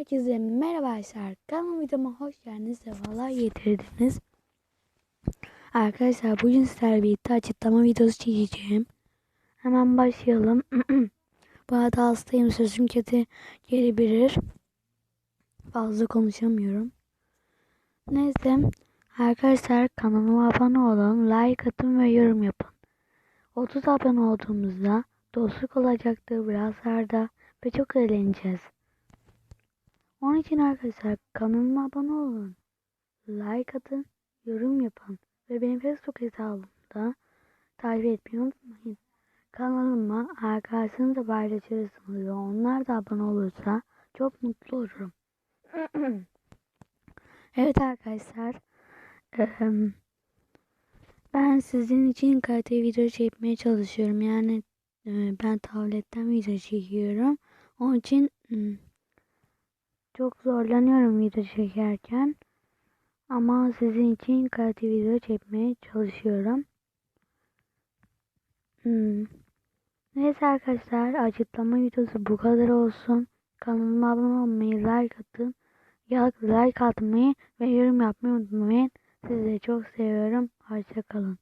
Herkese merhaba arkadaşlar. Kanalıma videoma hoş geldiniz. Sefalar getirdiniz. Arkadaşlar bugün sizlerle birlikte açıklama videosu çekeceğim. Hemen başlayalım. Bu arada hastayım. Sözüm kötü gelebilir. Fazla konuşamıyorum. Neyse. Arkadaşlar kanalıma abone olun. Like atın ve yorum yapın. 30 abone olduğumuzda dostluk olacaktır birazlarda ve çok eğleneceğiz. Onun için arkadaşlar kanalıma abone olun. Like atın, yorum yapın ve benim Facebook hesabımda takip etmeyi unutmayın. Kanalıma arkadaşlarınızla da paylaşırsınız ve onlar da abone olursa çok mutlu olurum. evet arkadaşlar. eee, Ben sizin için kaliteli video çekmeye çalışıyorum. Yani ben tabletten video çekiyorum. Onun için çok zorlanıyorum video çekerken. Ama sizin için kaliteli video çekmeye çalışıyorum. Hmm. Neyse arkadaşlar açıklama videosu bu kadar olsun. Kanalıma abone olmayı, like atın. Like atmayı ve yorum yapmayı unutmayın. Sizi çok seviyorum. Hoşçakalın.